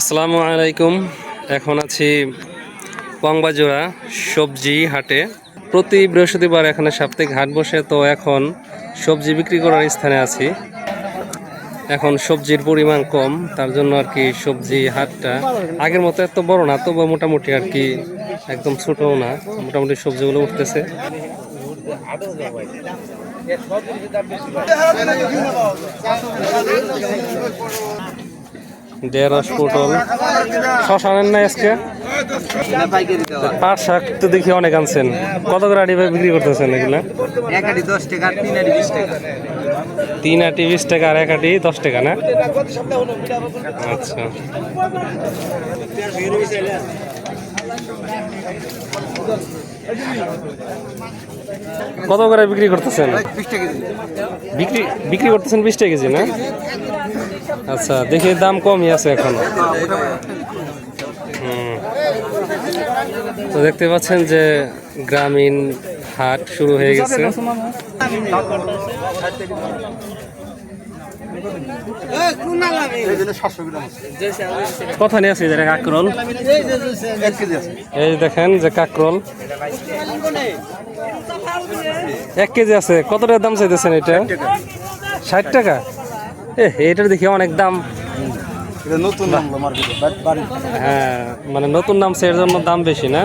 আসসালামু আলাইকুম। এখন আছি পংবাজোড়া সবজি হাটে। প্রতি বৃহস্পতিবার এখানে সাপ্তাহিক হাট বসে, তো এখন সবজি বিক্রি করার স্থানে আছি। এখন সবজির পরিমাণ কম, তার জন্য আর কি সবজি হাটটা আগের মতো এত বড় না তবু মোটামুটি আর কি একদম ছোটও না, মোটামুটি সবজিগুলো উঠতেছে। ঢেঁড়স পটল। শশা নেন না আজকে? পাট শাক তো দেখি অনেক আনছেন। কত করে আটি বিক্রি করতেছেন এগুলা? এক আটি দশ টাকা তিন আটি বিশ টাকা। তিন আটি বিশ টাকা আর এক আটি দশ টাকা না? আচ্ছা। কত করে বিক্রি করতেছেন? বিক্রি বিক্রি করতেছেন বিশ টাকা কেজি না? আচ্ছা দেখি দাম কমই আছে এখন। তো দেখতে পাচ্ছেন যে গ্রামীণ হাট শুরু হয়ে গেছে। কথা নিয়ে আছে যে কাকরল। এক কেজি আছে এই দেখেন যে কাকরল। এক কেজি আছে, কত টাকা দাম চাইতেছেন এটা? ষাট টাকা? এটার দেখি অনেক দাম। নতুন নামলো মার্কেটে বাড়ি। হ্যাঁ মানে নতুন নাম এর জন্য দাম বেশি না?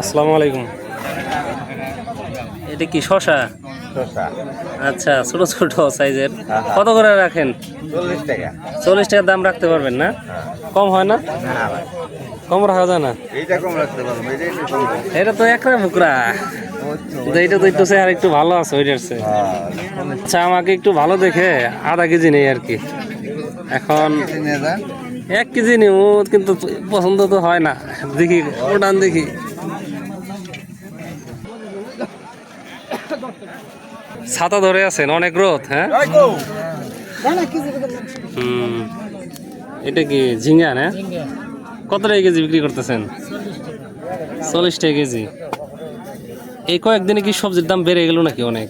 আসসালামু আলাইকুম। এটা কি শশা? আচ্ছা ছোট ছোট সাইজের। কত করে রাখেন? চল্লিশ টাকা। চল্লিশ টাকার দাম রাখতে পারবেন না? কম হয় না? কম রাখা যায় না? এইটা কম রাখতে পারব। এটা তো একরা বুকরা এইটা তো একটু আর একটু ভালো আছে ওইটার আচ্ছা আমাকে একটু ভালো দেখে আধা কেজি নেই আর কি। এখন এক কেজি নিব কিন্তু পছন্দ তো হয় না। দেখি ওটান দেখি। ছাতা ধরে আছেন অনেক রোদ হ্যাঁ? হুম। এটা কি ঝিঙ্গা না? কত টাকা কেজি বিক্রি করতেছেন? চল্লিশ টাকা কেজি। এই কয়েকদিনে কি সবজির দাম বেড়ে গেল নাকি অনেক?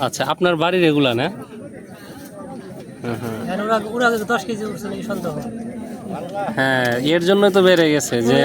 আচ্ছা আপনার বাড়ির এগুলা না? হ্যাঁ, হ্যাঁ। দশ কেজি উঠছে নাকি সন্দেহ। হ্যাঁ এর জন্য তো বেড়ে গেছে যে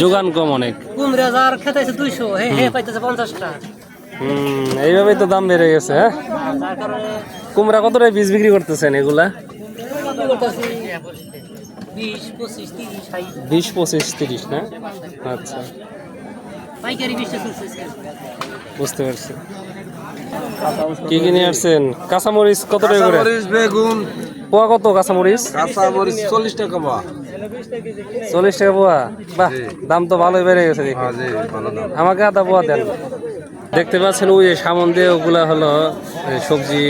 যোগান কম অনেক। কুমড়া যার খেতেছে দুইশো হে হে পাইতেছে পঞ্চাশটা। হুম এইভাবেই তো দাম বেড়ে গেছে হ্যাঁ? কুমড়া কত টাকা বীজ বিক্রি করতেছেন এগুলা? বিশ পঁচিশ তিরিশ না? আচ্ছা। বুঝতে পারছি। কি কিনে আসছেন? কাঁচামরিচ কত টাকা করে বেগুন পোয়া কত কাঁচামরিচ? কাঁচামরিচ চল্লিশ টাকা বা চল্লিশ টাকা পোয়া? বাহ দাম তো ভালোই বেড়ে গেছে দেখি। দাম। আমাকে আদা পোয়া দেন। দেখতে পাচ্ছেন ওই যে সামন দিয়ে ওগুলা হলো সবজি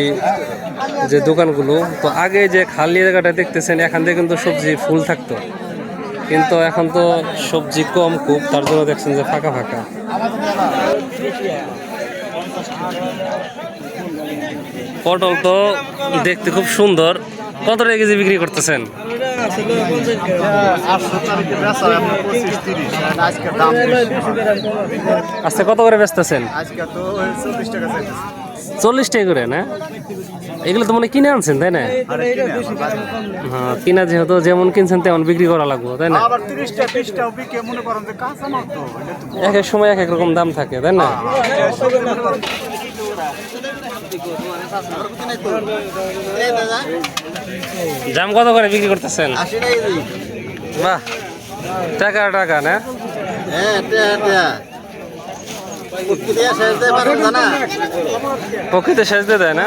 যে দোকানগুলো। তো আগে যে খালি জায়গাটা দেখতেছেন এখান থেকে কিন্তু সবজি ফুল থাকতো। কিন্তু এখন তো সবজি কম খুব তার জন্য দেখছেন যে ফাঁকা ফাঁকা। পটল তো দেখতে খুব সুন্দর। কত টাকা কেজি বিক্রি করতেছেন? আচ্ছা কত করে বেচতেছেন? চল্লিশ টাকা করে, না? এগুলো তো মনে কিনে আনছেন, তাই না। হ্যাঁ কিনা যেহেতু যেমন কিনছেন তেমন বিক্রি করা লাগবো, তাই না? এক এক সময় এক এক রকম দাম থাকে, তাই না? দাম কত করে বিক্রি করতেছেন? বাহ টাকা টাকা না? হ্যাঁ প্রকৃতি শেষ দিয়ে দেয় না?